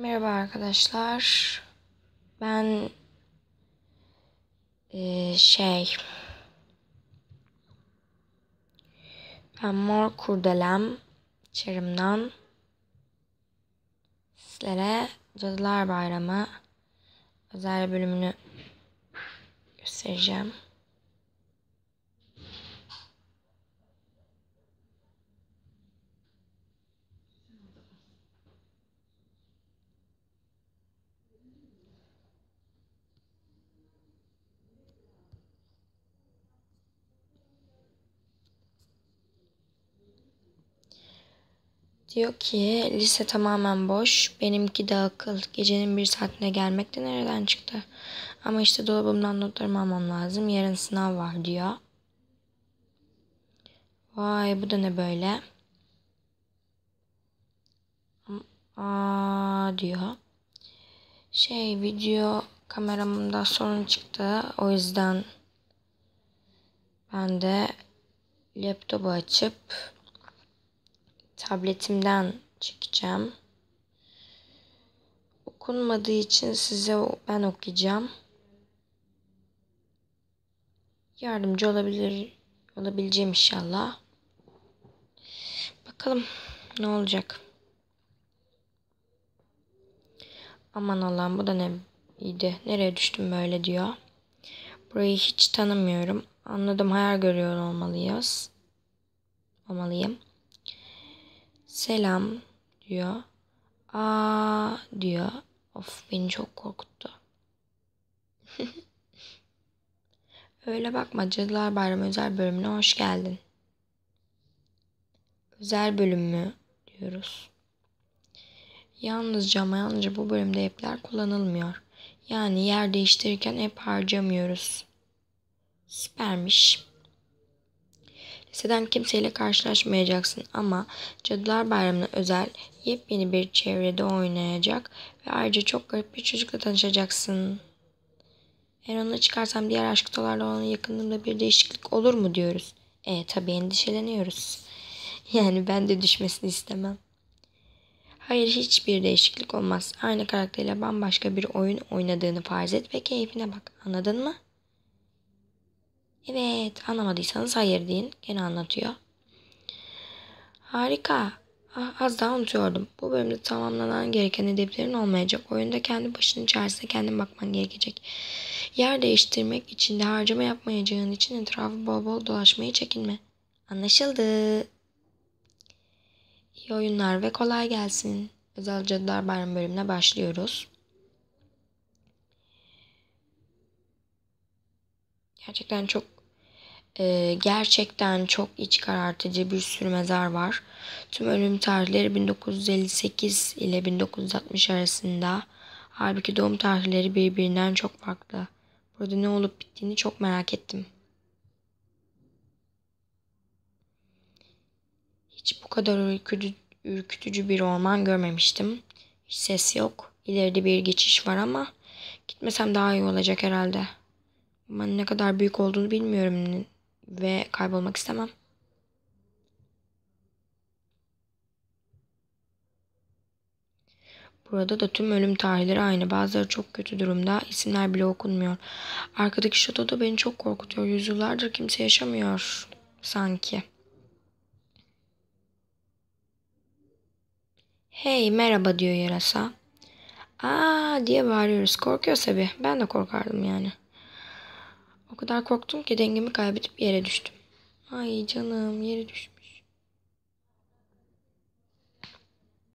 Merhaba arkadaşlar. Ben eee, şey ben mor kurdelem çarımdan sizlere Cadılar Bayramı özel bölümünü göstereceğim. Diyor ki lise tamamen boş. Benimki de akıl. Gecenin bir saatine gelmek de nereden çıktı? Ama işte dolabımdan notlarımı almam lazım. Yarın sınav var diyor. Vay bu da ne böyle? Aa diyor. Şey video kameramda sorun çıktı. O yüzden ben de laptopu açıp tabletimden çekeceğim. Okunmadığı için size ben okuyacağım. Yardımcı olabilir olabileceğim inşallah. Bakalım ne olacak. Aman Allah'ım bu da ne iyiydi. Nereye düştüm böyle diyor. Burayı hiç tanımıyorum. Anladım hayal görüyor olmalıyız. Olmalıyım. Selam diyor. Aa diyor. Of beni çok korkuttu. Öyle bakma Cadılar Bayramı özel bölümüne hoş geldin. Özel bölüm mü diyoruz. Yalnızca ama yalnızca bu bölümde app'ler kullanılmıyor. Yani yer değiştirirken app harcamıyoruz. Süpermiş. Liseden kimseyle karşılaşmayacaksın ama Cadılar Bayramı'na özel yepyeni bir çevrede oynayacak ve ayrıca çok garip bir çocukla tanışacaksın. Eğer onu çıkarsam diğer aşk dolarla olan yakınlığımda bir değişiklik olur mu diyoruz. E tabii endişeleniyoruz. Yani ben de düşmesini istemem. Hayır hiçbir değişiklik olmaz. Aynı karakterle bambaşka bir oyun oynadığını farz et ve keyfine bak. Anladın mı? Evet anlamadıysanız hayır deyin. Gene anlatıyor. Harika. Ah, az daha unutuyordum. Bu bölümde tamamlanan gereken hedeflerin olmayacak. Oyunda kendi başının içerisinde kendin bakman gerekecek. Yer değiştirmek için de harcama yapmayacağın için etrafı bol bol dolaşmayı çekinme. Anlaşıldı. İyi oyunlar ve kolay gelsin. Özel Cadılar Bayramı bölümüne başlıyoruz. Gerçekten çok e, gerçekten çok iç karartıcı bir sürü mezar var. Tüm ölüm tarihleri 1958 ile 1960 arasında. Halbuki doğum tarihleri birbirinden çok farklı. Burada ne olup bittiğini çok merak ettim. Hiç bu kadar ürkütücü, ürkütücü bir orman görmemiştim. Hiç ses yok. İleride bir geçiş var ama gitmesem daha iyi olacak herhalde. Ama ne kadar büyük olduğunu bilmiyorum ve kaybolmak istemem. Burada da tüm ölüm tarihleri aynı. Bazıları çok kötü durumda. İsimler bile okunmuyor. Arkadaki şatoda beni çok korkutuyor. Yüzyıllardır kimse yaşamıyor sanki. Hey merhaba diyor yarasa. Aa diye bağırıyoruz. Korkuyor tabii. Ben de korkardım yani. O kadar korktum ki dengemi kaybedip yere düştüm. Ay canım yere düşmüş.